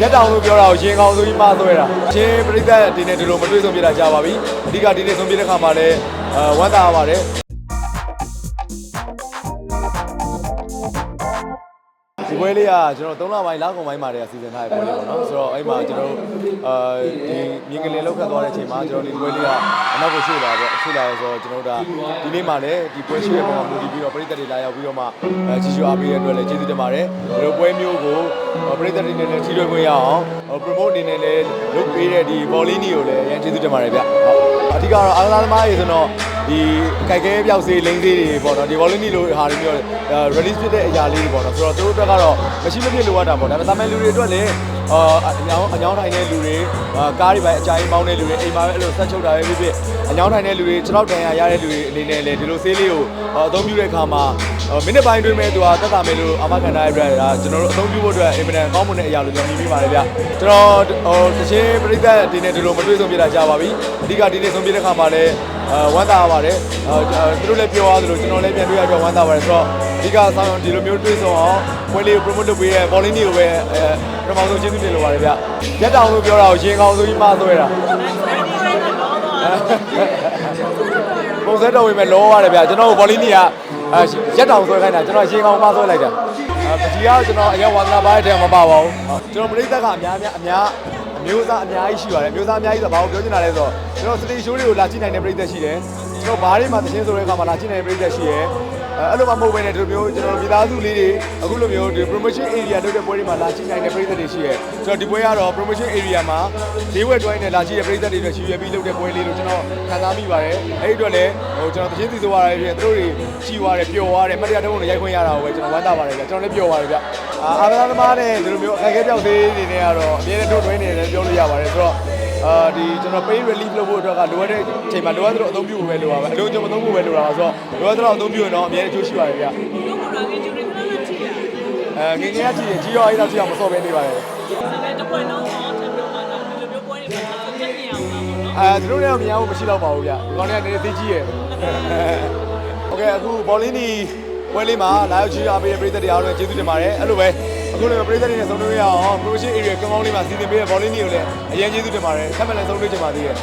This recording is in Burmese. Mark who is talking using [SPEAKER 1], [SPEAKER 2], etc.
[SPEAKER 1] ရက်တောင်လို့ပြောတာကိုရင်ကောင်းဆိုပြီးမဆွဲတာချင်းပြိသက်ဒီနေ့ဒီလိုမတွေ့ဆုံပြတာကြာပါပြီအဓိကဒီနေ့ဆုံပြတဲ့ခါမှာလည်းအဲဝမ်းသာရပါတယ် ဒီပွဲလေးကကျွန်တော်3လပိုင်းလကုန်ပိုင်းမှာတည်းကစီစဉ်ထားတဲ့ပွဲလေးပေါ့နော်ဆိုတော့အဲ့မှာကျွန်တော်တို့အာဒီမြင်းကလေးလောက်ခတ်သွားတဲ့အချိန်မှာကျွန်တော်ဒီပွဲလေးကအနောက်ကိုရွှေ့လာပေါ့ရွှေ့လာရဆိုတော့ကျွန်တော်တို့ဒါဒီနေ့မှလည်းဒီပွဲရှိရပုံမှာမူတည်ပြီးတော့ပြည်သက်တွေလာရောက်ပြီးတော့မှအဲကြီးစုအားပေးရတဲ့အတွက်လည်းကျေးဇူးတင်ပါတယ်ဒီလိုပွဲမျိုးကိုပြည်သက်တွေနဲ့လည်းထိတွေ့ခွင့်ရအောင် promote အနေနဲ့လည်းလုပ်ပေးတဲ့ဒီ volley ကိုလည်းအရင်ကျေးဇူးတင်ပါတယ်ဗျဟုတ် အဓိကတော့အားကစားသမားတွေဆိုတော့ဒီကြိုက်ခဲပြောက်စေးလိမ့်စေးတွေပေါ့နော်ဒီ volley လို့ဟာတွေမျိုး release ဖြစ်တဲ့အရာလေးတွေပေါ့နော်ဆိုတော့သူတို့အတွက်ကတော့မရှိမဖြစ်လိုအပ်တာပေါ့ဒါပေမဲ့သာမန်လူတွေအတွက်လည်းအာအညောင်းအညောင်းထိုင်တဲ့လူတွေအာကားတွေပဲအကြိုင်မောင်းတဲ့လူတွေအိမ်မှာပဲအဲ့လိုဆက်ချုပ်တာပဲဖြစ်ဖြစ်အညောင်းထိုင်တဲ့လူတွေခြေထောက်တန်ရရတဲ့လူတွေအနေနဲ့လည်းဒီလိုဆေးလေးကိုအသုံးပြုတဲ့အခါမှာ မိနစ်ပိုင်းတွင်းမဲ့သူကတက်တာမယ်လို့အမခံထားရတဲ့အတွက်ဒါကျွန်တော်တို့အသုံးပြုဖို့အတွက်အင်မတန်ကောင်းမွန်တဲ့အရာလို့ကျွန်တော်မြင်မိပါတယ်ဗျကျွန်တော်ဟိုတချင်းပြိသက်ဒီနေ့ဒီလိုမတွေ့ဆုံပြတာကြာပါပြီအဓိကဒီနေ့ဆုံပြတဲ့အခါမှာလည်းအဲဝမ်းသာရပါတယ်အဲသူတို့လည်းပြောရသလိုကျွန်တော်လည်းပြန်တွေ့ရတော့ဝမ်းသာပါတယ်ဆိုတော့အဓိကဆောင်ဒီလိုမျိုးတွေ့ဆုံအောင်ပွဲလေးကို promote လုပ်ပေးတဲ့ volley ကိုပဲအဲပထမဆုံးကျေးဇူးတင်လိုပါတယ်ဗျရက်တောင်လို့ပြောတာကိုရင်ကောင်းဆိုပြီးမဆွဲတာပုံစံတော်ဝင်မဲ့လောရတယ်ဗျကျွန်တော်တို့ volley က အဲရက်တောင်ဆွဲခိုင်းတာကျွန်တော်ရင်ကောင်းမဆွဲလိုက်တာအဲပကြီးကကျွန်တော်အရင်ဝါသနာပါတဲ့ထဲမှာမပါပါဘူးကျွန်တော်ပရိသတ်ကအများများအများအမျိုးသားအများကြီးရှိပါတယ်အမျိုးသားအများကြီးဆိုတော့ဘာကိုပြောချင်တာလဲဆိုတော့ကျွန်တော်စတေရှိုးတွေကိုလာကြည့်နိုင်တဲ့ပရိသတ်ရှိတယ်ကျွန်တော်ဘားတွေမှာသချင်းဆိုတဲ့အခါမှာလာကြည့်နိုင်တဲ့ပရိသတ်ရှိတယ် အဲအဲ့လိုမှမဟုတ်ဘဲနဲ့ဒီလိုမျိုးကျွန်တော်မိသားစုလေးတွေအခုလိုမျိုးဒီ promotion area လုပ်တဲ့ပွဲတွေမှာလာကြည့်နိုင်တဲ့ပရိသတ်တွေရှိတယ်ကျွန်တော်ဒီပွဲကတော့ promotion area မှာဈေးဝယ်တွိုင်းနဲ့လာကြည့်တဲ့ပရိသတ်တွေအတွက်ရှိရပြီးလုပ်တဲ့ပွဲလေးလို့ကျွန်တော်ခံစားမိပါတယ်အဲ့ဒီအတွက်လည်းဟိုကျွန်တော်သချင်းစီဆိုရတဲ့ပြင်သူတို့တွေချီသွားတယ်ပျော်သွားတယ်မတရားတုံးတွေရိုက်ခွင့်ရတာကိုပဲကျွန်တော်ဝမ်းသာပါတယ်ဗျကျွန်တော်လည်းပျော်ပါတယ်ဗျအာအာသာသမားနဲ့ဒီလိုမျိုးအခက်အခဲပြောက်သေးတွေနဲ့ကတော့အမြဲတမ်းတို့တွင်းနေတယ်ပြောလို့ရပါတယ်ဆိုတော့ အာဒီကျွန်တော် pay relief လုပ်ဖို့အတွက်ကလိုအပ်တဲ့အချိန်မှာလိုအပ်သလိုအသုံးပြုဖို့ပဲလိုပါပဲအလုံးစုံမသုံးဖို့ပဲလိုတာပါဆိုတော့လိုအပ်သလိုအသုံးပြုရင်တော့အမြဲတမ်းအကျိုးရှိပါတယ်ဗျ
[SPEAKER 2] တို့ကတော့ငယ်ချင်းတွေခဏခဏကြည့်ရ
[SPEAKER 1] အဲငငယ်ကကြည့်ရင်ကြီးရောအဲ့ဒါကြည့်အောင်မစော့ပဲနေပါတယ်
[SPEAKER 2] တယ်။တစ်ပွဲလုံးတော့ထပ်ပြီးမှတော့ဒီလိုမျိုးပွဲတွေမှာတက်နေအောင်ပါပေါ့နော်
[SPEAKER 1] အဲသူတို့လည်းမရဘူးမရှိတော့ပါဘူးဗျဒီကောင်တွေကနည်းနည်းသိကြီးရယ်โอเคအခုဘောလင်းဒီပွဲလေးမှာလာရောက်ချီအားပေးတဲ့ပရိသတ်တွေအားလုံးကျေးဇူးတင်ပါတယ်အဲ့လိုပဲ အခုလည်းပရိသတ်တွေနဲ့ဆုံတွေ့ရအောင် promotion area ကောင်းကောင်းလေးမှာစီစဉ်ပေးတဲ့ဘောလင်းဒီကိုလည်းအရင်ကျေးဇူးတင်ပါတယ်ဆက်မလည်းဆုံတွေ့ကြပါသေးတယ်